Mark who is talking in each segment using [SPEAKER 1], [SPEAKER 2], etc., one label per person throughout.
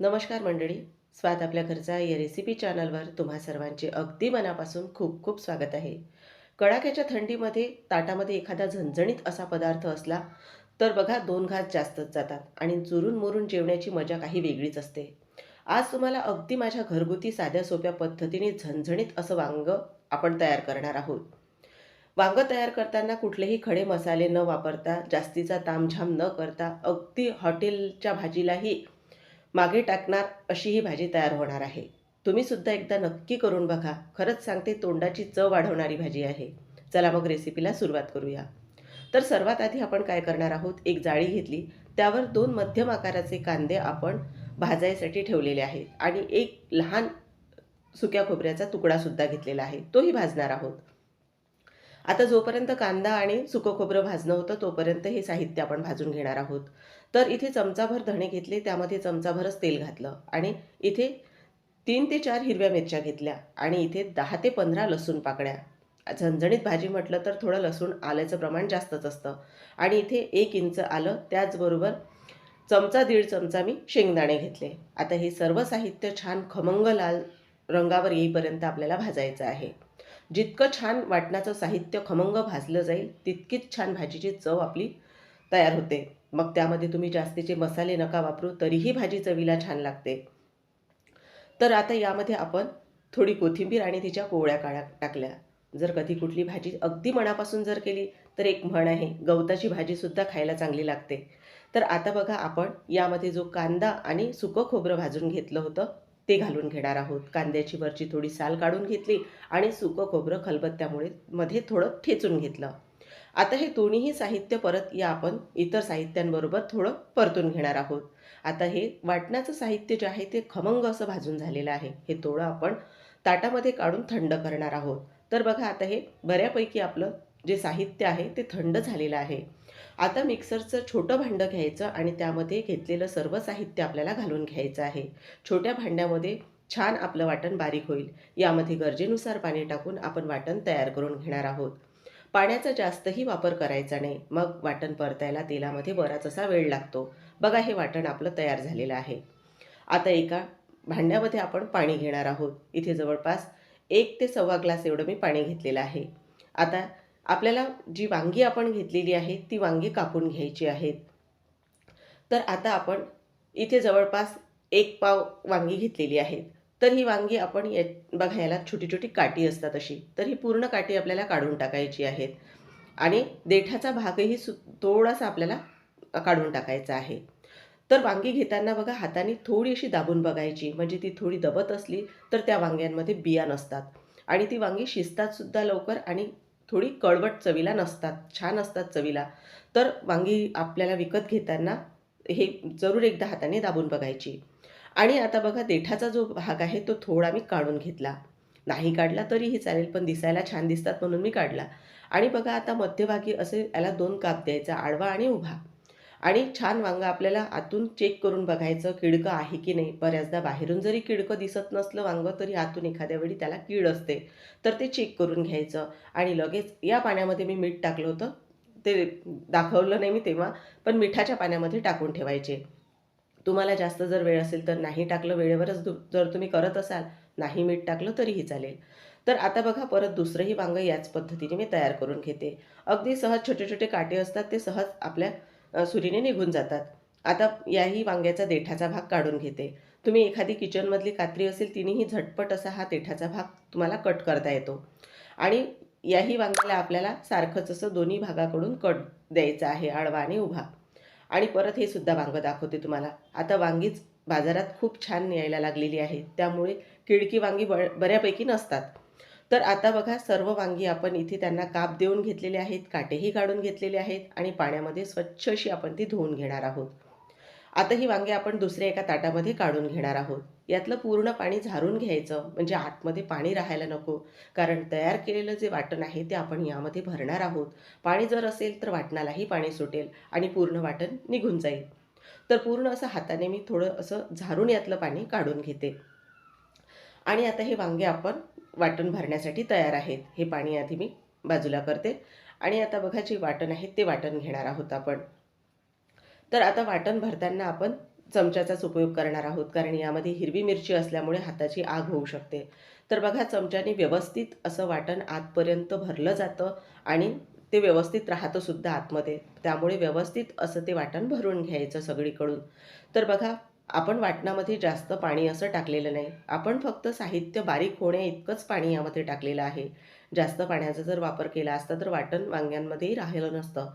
[SPEAKER 1] नमस्कार मंडळी. स्वाद आपल्या घरचा या रेसिपी चॅनलवर तुम्हा सर्वांचे अगदी मनापासून खूप खूप स्वागत आहे. कडाक्याच्या थंडीमध्ये ताटामध्ये एखादा झणझणीत असा पदार्थ असला तर बघा दोन घास जास्तच जातात आणि चुरून मुरून जेवण्याची मजा काही वेगळीच असते. आज तुम्हाला अगदी माझ्या घरगुती साध्या सोप्या पद्धतीने झणझणीत असं वांग आपण तयार करणार आहोत. वांग तयार करताना कुठलेही खडे मसाले न वापरता जास्तीचा तामझाम न करता अगदी हॉटेलच्या भाजीलाही मागे टाकणार अशी ही भाजी तयार होणार आहे. तुम्ही सुद्धा एकदा नक्की करून बघा. खरंच सांगते तोंडाची चव वाढवणारी भाजी आहे. चला मग रेसिपीला सुरुवात करूया. तर सर्वात आधी आपण काय करणार आहोत? एक जाळी घेतली. त्यावर दोन मध्यम आकाराचे कांदे आपण भाजायसाठी ठेवलेले आहेत. आणि एक लहान सुक्या खोबऱ्याचा तुकडासुद्धा घेतलेला आहे. तोही भाजणार आहोत. आता जोपर्यंत कांदा आणि सुकं खोबरं भाजणं होतं तोपर्यंत हे साहित्य आपण भाजून घेणार आहोत. तर इथे चमचाभर धणे घेतले त्यामध्ये चमचाभरच तेल घातलं आणि इथे तीन ते चार हिरव्या मिरच्या घेतल्या आणि इथे दहा ते पंधरा लसूण पाकळ्या. झणझणीत भाजी म्हटलं तर थोडं लसूण आल्याचं प्रमाण जास्तच असतं आणि इथे एक इंच आलं त्याचबरोबर चमचा दीड चमचा मी शेंगदाणे घेतले. आता हे सर्व साहित्य छान खमंग लाल रंगावर येईपर्यंत आपल्याला भाजायचं आहे. जितकं छान वाटणाचं साहित्य खमंग भाजलं जाईल तितकीच छान भाजीची चव आपली तयार होते. मग त्यामध्ये तुम्ही जास्तीचे मसाले नका वापरू तरीही भाजी चवीला छान लागते. तर आता यामध्ये आपण थोडी कोथिंबीर आणि तिच्या कोवळ्या काळ्या टाकल्या. जर कधी कुठली भाजी अगदी मनापासून जर केली तर एक म्हण आहे गवताची भाजीसुद्धा खायला चांगली लागते. तर आता बघा आपण यामध्ये जो कांदा आणि सुकं खोबरं भाजून घेतलं होतं ते घालून घेणार आहोत. कांद्याची वरची थोडी साल काढून घेतली आणि सुकं खोबरं खलबत्त्यामुळे मध्ये थोडं ठेचून घेतलं. आता हे दोन्हीही साहित्य परत या आपण इतर साहित्यांबरोबर थोडं परतून घेणार आहोत. आता हे वाटणाचं साहित्य जे आहे ते खमंग असं भाजून झालेलं आहे. हे थोडं आपण ताटामध्ये काढून थंड करणार आहोत. तर बघा आता हे बऱ्यापैकी आपलं जे साहित्य आहे ते थंड झालेलं आहे. आता मिक्सरचं छोटं भांडं घ्यायचं आणि त्यामध्ये घेतलेलं सर्व साहित्य आपल्याला घालून घ्यायचं आहे. छोट्या भांड्यामध्ये छान आपलं वाटण बारीक होईल. यामध्ये गरजेनुसार पाणी टाकून आपण वाटण तयार करून घेणार आहोत. पाण्याचा जास्तही वापर करायचा नाही. मग वाटण परतायला तेलामध्ये बराच असा वेळ लागतो. बघा हे वाटण आपलं तयार झालेलं आहे. आता एका भांड्यामध्ये आपण पाणी घेणार आहोत. इथे जवळपास एक ते सव्वा ग्लास एवढं मी पाणी घेतलेलं आहे. आता आपल्याला जी वांगी आपण घेतलेली आहे ती वांगी कापून घ्यायची आहेत तर आता आपण इथे जवळपास एक पाव वांगी घेतलेली आहेत तर ही वांगी आपण या बघा याला छोटी छोटी काठी असतात अशी. तर ही पूर्ण काठी आपल्याला काढून टाकायची आहेत. आणि देठाचा भागही सु थोडासा आपल्याला काढून टाकायचा आहे. तर वांगी घेताना बघा हाताने थोडी अशी दाबून बघायची. म्हणजे ती थोडी दबत असली तर त्या वांग्यांमध्ये बिया नसतात. आणि ती वांगी शिजतात सुद्धा लवकर आणि थोडी कळवट चवीला नसतात छान असतात चवीला. तर वांगी आपल्याला विकत घेताना हे जरूर एकदा हाताने दाबून बघायची. आणि आता बघा देठाचा जो भाग आहे तो थोडा मी काढून घेतला. नाही काढला तरीही चालेल पण दिसायला छान दिसतात म्हणून मी काढला. आणि बघा आता मध्यभागी असे याला दोन काप द्यायचा आडवा आणि उभा. आणि छान वांगं आपल्याला आतून चेक करून बघायचं किडकं आहे की नाही. बऱ्याचदा बाहेरून जरी किडकं दिसत नसलं वांगं तरी आतून एखाद्या वेळी त्याला कीड असते. तर ते चेक करून घ्यायचं. आणि लगेच या पाण्यामध्ये मी मीठ टाकलं होतं. ते दाखवलं नाही मी तेव्हा पण मिठाच्या पाण्यामध्ये टाकून ठेवायचे. तुम्हाला जास्त जर वेळ असेल तर नाही टाकलं वेळेवरच दु जर तुम्ही करत असाल नाही मीठ टाकलं तरीही चालेल. तर आता बघा परत दुसरंही वांगं याच पद्धतीने मी तयार करून घेते. अगदी सहज छोटे छोटे काटे असतात ते सहज आपल्या सुरीने निघून जातात. आता याही वांग्याचा देठाचा भाग काढून घेते. तुम्ही एखादी किचनमधली कात्री असेल तिनेही झटपट असा हा देठाचा भाग तुम्हाला कट करता येतो. आणि याही वांग्याला आपल्याला सारखंच असं दोन्ही भागाकडून कट द्यायचा आहे आडवा आणि उभा. आणि परत हे सुद्धा वांगं दाखवते तुम्हाला. आता वांगीच बाजारात खूप छान यायला लागलेली आहे. त्यामुळे किडकी वांगी ब बऱ्यापैकी नसतात. तर आता बघा सर्व वांगी आपण इथे त्यांना काप देऊन घेतलेले आहेत काटेही काढून घेतलेले आहेत आणि पाण्यामध्ये स्वच्छ अशी आपण ती धुवून घेणार आहोत. आता ही वांगी आपण दुसऱ्या एका ताटामध्ये काढून घेणार आहोत. यातलं पूर्ण पाणी झारून घ्यायचं म्हणजे आतमध्ये पाणी राहायला नको. कारण तयार केलेलं जे वाटण आहे ते आपण यामध्ये भरणार आहोत. पाणी जर असेल तर वाटणालाही पाणी सुटेल आणि पूर्ण वाटण निघून जाईल. तर पूर्ण असं हाताने मी थोडं असं झारून यातलं पाणी काढून घेते. आणि आता हे वांगे आपण वाटण भरण्यासाठी तयार आहेत. हे पाणी आधी मी बाजूला करते. आणि आता बघा जे वाटण आहे ते वाटण घेणार आहोत आपण. तर आता वाटण भरताना आपण चमच्याचाच उपयोग करणार आहोत. कारण यामध्ये हिरवी मिरची असल्यामुळे हाताची आग होऊ शकते. तर बघा चमच्याने व्यवस्थित असं वाटण आतपर्यंत भरलं जातं आणि ते व्यवस्थित राहतंसुद्धा आतमध्ये. त्यामुळे व्यवस्थित असं ते वाटण भरून घ्यायचं सगळीकडून. तर बघा आपण वाटणामध्ये जास्त पाणी असं टाकलेलं नाही. आपण फक्त साहित्य बारीक होण्या इतकंच पाणी यामध्ये टाकलेलं आहे. जास्त पाण्याचा जर वापर केला असता तर वाटण वांग्यांमध्येही राहिलं नसतं.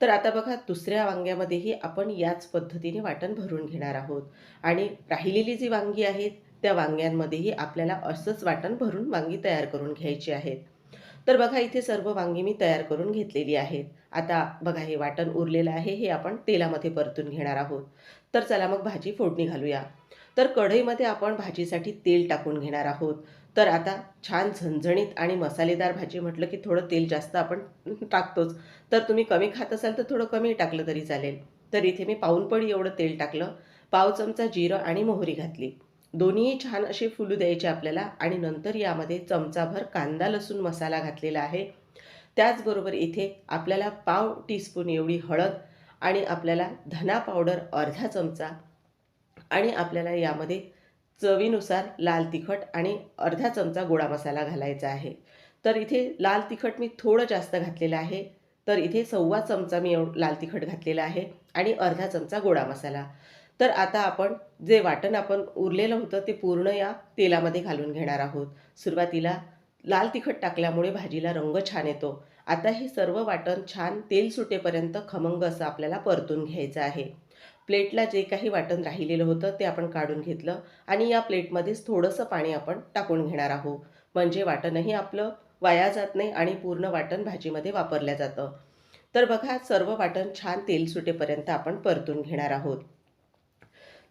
[SPEAKER 1] तर आता बघा दुसऱ्या वांग्यामध्येही आपण याच पद्धतीने वाटण भरून घेणार आहोत. आणि राहिलेली जी वांगी आहेत त्या वांग्यांमध्येही आपल्याला असंच वाटण भरून वांगी तयार करून घ्यायची आहेत. तर बघा इथे सर्व वांगी मी तयार करून घेतलेली आहेत. आता बघा हे वाटण उरलेलं आहे हे आपण तेलामध्ये परतून घेणार आहोत. तर चला मग भाजी फोडणी घालूया. तर कढईमध्ये आपण भाजीसाठी तेल टाकून घेणार आहोत. तर आता छान झणझणीत आणि मसालेदार भाजी म्हटलं की थोडं तेल जास्त आपण टाकतोच. तर तुम्ही कमी खात असाल तर थोडं कमी टाकलं तरी चालेल. तर इथे मी पाऊनपडी एवढं तेल टाकलं. पाव चमचा जिरं आणि मोहरी घातली. दोन्हीही छान असे फुलू द्यायचे आपल्याला आणि नंतर यामध्ये चमचाभर कांदा लसूण मसाला घातलेला आहे. त्याचबरोबर इथे आपल्याला पाव टीस्पून एवढी हळद आणि आपल्याला धना पावडर अर्धा चमचा आणि आपल्याला यामध्ये चवीनुसार लाल तिखट आणि अर्धा चमचा गोडा मसाला घालायचा आहे. तर इथे लाल तिखट मी थोडं जास्त घातलेलं आहे. तर इथे सव्वा चमचा मी लाल तिखट घातलेला आहे आणि अर्धा चमचा गोडा मसाला. तर आता आपण जे वाटण आपण उरलेलं होतं ते पूर्ण या तेलामध्ये घालून घेणार आहोत. सुरुवातीला लाल तिखट टाकल्यामुळे भाजीला रंग छान येतो. आता हे सर्व वाटण छान तेल सुटेपर्यंत खमंग असं आपल्याला परतून घ्यायचं आहे. प्लेटला जे काही वाटण राहिलेलं होतं ते आपण काढून घेतलं आणि या प्लेटमध्येच थोडंसं पाणी आपण टाकून घेणार आहोत. म्हणजे वाटणही आपलं वाया जात नाही आणि पूर्ण वाटण भाजीमध्ये वापरलं जातं. तर बघा सर्व वाटण छान तेल सुटेपर्यंत आपण परतून घेणार आहोत.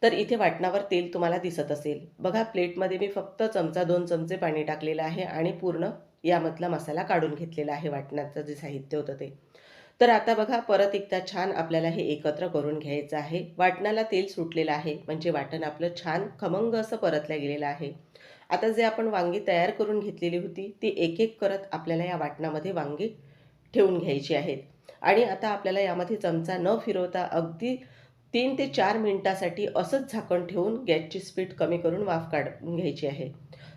[SPEAKER 1] तर इथे वाटणावर तेल तुम्हाला दिसत असेल. बघा प्लेटमध्ये मी फक्त चमचा दोन चमचे पाणी टाकलेलं आहे आणि पूर्ण यामधला मसाला काढून घेतलेला आहे वाटणाचं जे साहित्य होतं ते. तर आता बघा परत एकदा छान आपल्याला हे एकत्र करून घ्यायचं आहे. वाटणाला तेल सुटलेलं आहे म्हणजे वाटण आपलं छान खमंग असं परतलं गेलेलं आहे. आता जे आपण वांगी तयार करून घेतलेली होती ती एक एक करत आपल्याला या वाटणामध्ये वांगी ठेवून घ्यायची आहेत. आणि आता आपल्याला यामध्ये चमचा न फिरवता अगदी तीन ते चार मिनटासाठी असंच झाकण ठेवून गॅसची स्पीड कमी करून वाफ काढून घ्यायची आहे.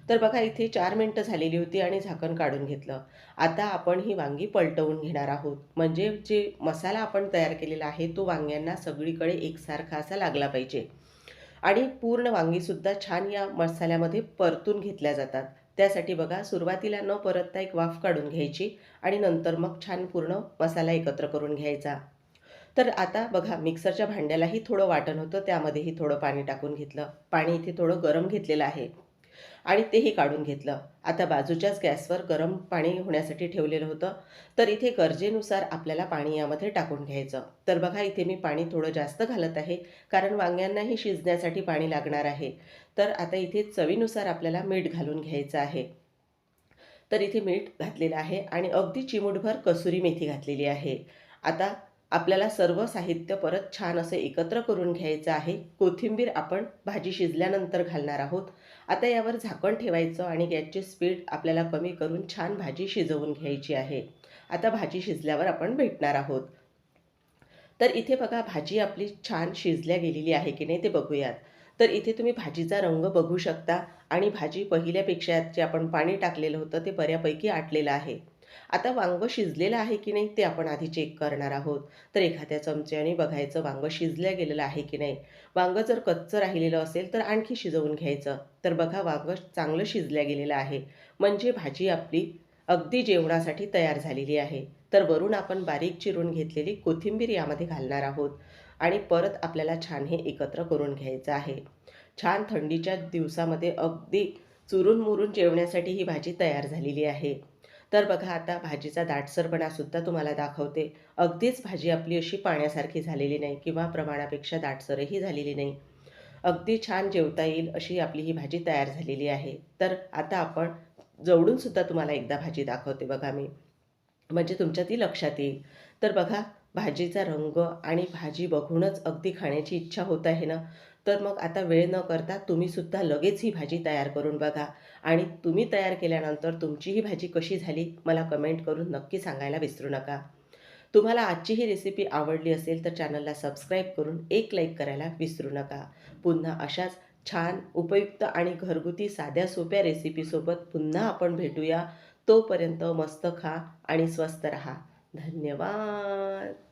[SPEAKER 1] तर बघा इथे चार मिनटं झालेली होती आणि झाकण काढून घेतलं. आता आपण ही वांगी पलटवून घेणार आहोत. म्हणजे जे मसाला आपण तयार केलेला आहे तो वांग्यांना सगळीकडे एकसारखा असा लागला पाहिजे. आणि पूर्ण वांगीसुद्धा छान या मसाल्यामध्ये परतून घेतल्या जातात. त्यासाठी बघा सुरुवातीला न परतता एक वाफ काढून घ्यायची आणि नंतर मग छान पूर्ण मसाला एकत्र करून घ्यायचा. तर आता बघा मिक्सरच्या भांड्यालाही थोडं वाटण होतं त्यामध्येही थोडं पाणी टाकून घेतलं. पाणी इथे थोडं गरम घेतलेलं आहे आणि तेही काढून घेतलं. आता बाजूच्याच गॅसवर गरम पाणी होण्यासाठी ठेवलेलं होतं. तर इथे गरजेनुसार आपल्याला पाणी यामध्ये टाकून घ्यायचं. तर बघा इथे मी पाणी थोडं जास्त घालत आहे कारण वांग्यांनाही शिजण्यासाठी पाणी लागणार आहे. तर आता इथे चवीनुसार आपल्याला मीठ घालून घ्यायचं आहे. तर इथे मीठ घातलेलं आहे आणि अगदी चिमूटभर कसुरी मेथी घातलेली आहे. आता आपल्याला सर्व साहित्य परत छान असं एकत्र करून घ्यायचं आहे. कोथिंबीर आपण भाजी शिजल्यानंतर घालणार आहोत. आता यावर झाकण ठेवायचं आणि गॅसची स्पीड आपल्याला कमी करून छान भाजी शिजवून घ्यायची आहे. आता भाजी शिजल्यावर आपण भेटणार आहोत. तर इथे बघा भाजी आपली छान शिजल्या गेलेली आहे की नाही ते बघूयात. तर इथे तुम्ही भाजीचा रंग बघू शकता आणि भाजी पहिल्यापेक्षा जे आपण पाणी टाकलेलं होतं ते बऱ्यापैकी आटलेलं आहे. आता वांग शिजलेलं आहे की नाही ते आपण आधी चेक करणार आहोत. तर एखाद्या चमच्याने बघायचं वांग शिजल्या गेलेलं आहे की नाही? वांग जर कच्चं राहिलेलं असेल तर आणखी शिजवून घ्यायचं. तर बघा वांग चांगलं शिजल्या गेलेलं आहे. म्हणजे भाजी आपली अगदी जेवणासाठी तयार झालेली आहे. तर वरून आपण बारीक चिरून घेतलेली कोथिंबीर यामध्ये घालणार आहोत. आणि परत आपल्याला छान हे एकत्र करून घ्यायचं आहे. छान थंडीच्या दिवसामध्ये अगदी चुरून मुरून जेवण्यासाठी ही भाजी तयार झालेली आहे. तर बघा आता भाजीचा दाटसरपणासुद्धा तुम्हाला दाखवते. अगदीच भाजी आपली अशी पाण्यासारखी झालेली नाही किंवा प्रमाणापेक्षा दाटसरही झालेली नाही. अगदी छान जेवता येईल अशी आपली ही भाजी तयार झालेली आहे. तर आता आपण जवळूनसुद्धा तुम्हाला एकदा भाजी दाखवते बघा मी. म्हणजे तुमच्या ती लक्षात येईल. तर बघा भाजीचा रंग आणि भाजी बघूनच अगदी खाण्याची इच्छा होत आहे ना? तर मग आता वेळ न करता तुम्हीसुद्धा लगेच ही भाजी तयार करून बघा. आणि तुम्ही तयार केल्यानंतर तुमची ही भाजी कशी झाली मला कमेंट करून नक्की सांगायला विसरू नका. तुम्हाला आजची ही रेसिपी आवडली असेल तर चॅनलला सबस्क्राईब करून एक लाईक करायला विसरू नका. पुन्हा अशाच छान उपयुक्त आणि घरगुती साध्या सोप्या रेसिपीसोबत पुन्हा आपण भेटूया. तोपर्यंत मस्त खा आणि स्वस्त रहा. धन्यवाद!